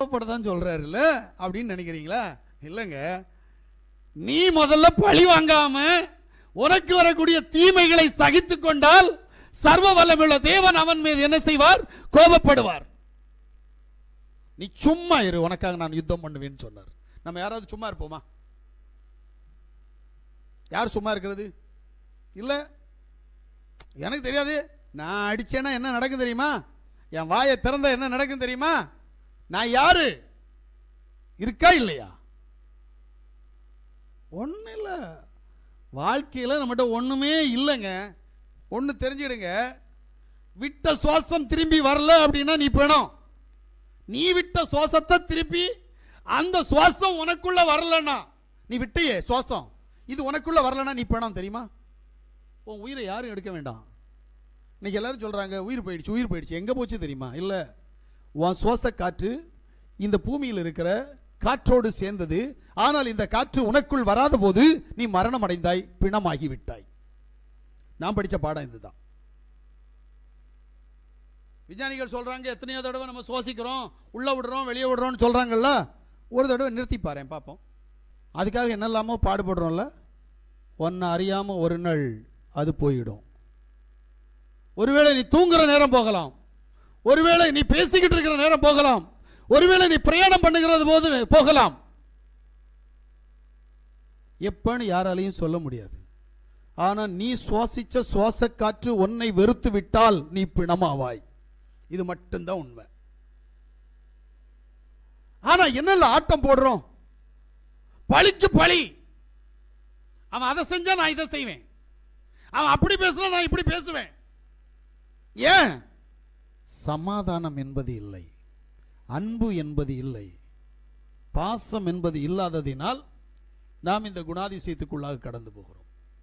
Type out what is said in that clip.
கோபப்படதான் சொல்றாருல்ல? அப்படின்னு நினைக்கிறீங்களா? இல்லைங்க. நீ முதல்ல பழி வாங்காம உனக்கு வரக்கூடிய தீமைகளை சகித்து கொண்டால் சர்வ வல்லமுள்ள தேவன் அவன் மீது என்ன செய்வார்? கோபப்படுவார். நீ சும்மா இரு உனக்காக நான் யுத்தம் பண்ணுவேன்னு சொன்னார். நம்ம யாராவது சும்மா இருப்போமா? யார் சும்மா இருக்கிறது? இல்ல? எனக்கு தெரியாது. நான் அடிச்சேன்னா என்ன நடக்கும் தெரியுமா? என் வாயை திறந்த என்ன நடக்கும் தெரியுமா? நான் யாரு? இருக்கா இல்லையா? ஒன்றும் இல்லை. வாழ்க்கையில் நம்மகிட்ட ஒன்றுமே இல்லைங்க. ஒன்று தெரிஞ்சிடுங்க விட்ட சுவாசம் திரும்பி வரல அப்படின்னா நீ பிணம் நீ விட்ட சுவாசத்தை திருப்பி அந்த சுவாசம் உனக்குள்ள வரலன்னா நீ விட்டியே சுவாசம். இது உனக்குள்ள வரலன்னா நீ பிணம் தெரியுமா? உன் உயிரை யாரும் எடுக்க வேண்டாம். இன்னைக்கு எல்லாரும் சொல்கிறாங்க உயிர் போயிடுச்சு உயிர் போயிடுச்சு. எங்கே போச்சு தெரியுமா? இல்லை. உன் சுவாச காற்று இந்த பூமியில் இருக்கிற காற்றோடு சேர்ந்தது. ஆனால் இந்த காற்று உனக்குள் வராத போது நீ மரணம் அடைந்தாய் பிணமாகி விட்டாய் நான் படித்த பாடம் இதுதான். விஞ்ஞானிகள் சொல்றாங்க எத்தனையோ தடவை நம்ம சுவாசிக்கிறோம் உள்ள விடுறோம் வெளியே விடுறோம்னு சொல்றாங்கல்ல? ஒரு தடவை நிறுத்தி பாரேன் பார்ப்போம். அதுக்காக என்னெல்லாமோ பாடுபடுறோம்ல? ஒன்னு அறியாமல் ஒரு நாள் அது போயிடும். ஒருவேளை நீ தூங்குற நேரம் போகலாம். ஒருவேளை நீ பேசிக்கிட்டு இருக்கிற நேரம் போகலாம். ஒருவேளை நீ பிரயாணம் பண்ணுகிறது போது போகலாம். எப்பன்னு யாராலையும் சொல்ல முடியாது. ஆனால் நீ சுவாசிச்ச சுவாச காற்று உன்னை வெறுத்து விட்டால் நீ பிணமாவாய். இது மட்டும்தான் உண்மை. ஆனா என்னல ஆட்டம் போடுறோம்? பழிக்கு பழி. அவன் அதை செஞ்சா நான் இதை செய்வேன். அவன் அப்படி பேசினா நான் இப்படி பேசுவேன். ஏன்? சமாதானம் என்பது இல்லை. அன்பு என்பது இல்லை. பாசம் என்பது இல்லாததினால் நாம் இந்த குணாதிசயத்துக்குள்ளாக கடந்து போகிறோம்.